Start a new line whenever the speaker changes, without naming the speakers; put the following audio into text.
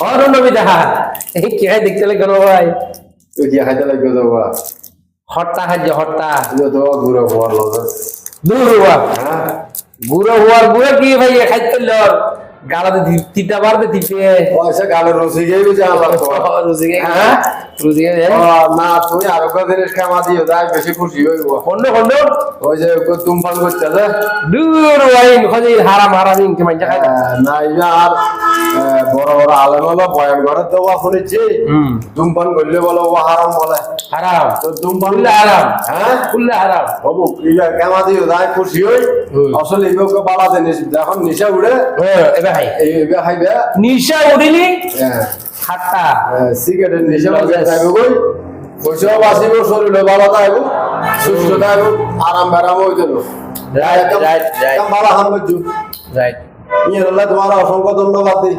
অরণ্য বিদা এই কি হয় দেখতে লাগে ভাই?
তুই কি খাইতে লাগবে তো বা।
হট্টা হট্টা
তুই তো ঘুরে হওয়ার লোক
দূর হওয়া?
হ্যাঁ।
হওয়ার বুড়ো কি ভাই? খাইতে লর গালাতে তিনটা বারবে তিনটে
পয়সা গালে রসি গিয়ে বুঝে আল্লাহ
রুজিকে
হ্যাঁ?
রুজিকে
না তুই আর জিনিস খামা দিও তাই বেশি খুশি হইব।
খন্ড খন্ড
ওই যে তুমফান করছে যে।
দূর ভাই খোঁজে হারাম হারাম ইনকে মাইজা খাই
না আর বড় বড় আলেম হলো বয়ান ঘরে তো শুনেছি ধূমপান করলে বলে ও হারাম বলে।
হারাম।
তো ধূমপান
কুল্লে হারাম।
হ্যাঁ?
কুল্লে হারাম।
বাবু ইয়া কেমা দিও তাই খুশি হই। আসলে এগুলোকে বালা জিনিস যখন নিশা উড়ে।
হ্যাঁ এবার
এই এবার খাইবে
নিশা উঠিলি
হ্যাঁ।
খাট্টা।
সিগারেটের নিশা। উড়ে যাইব কই? পয়সাও বাঁচিব শরীরে ভালো থাকব সুস্থ থাকব আরাম হয়ে যাবে
রাইট রাইট রাইট
ভালো হাম
রাইট
ইয়ে তোমার অসংখ্য ধন্যবাদ দিই।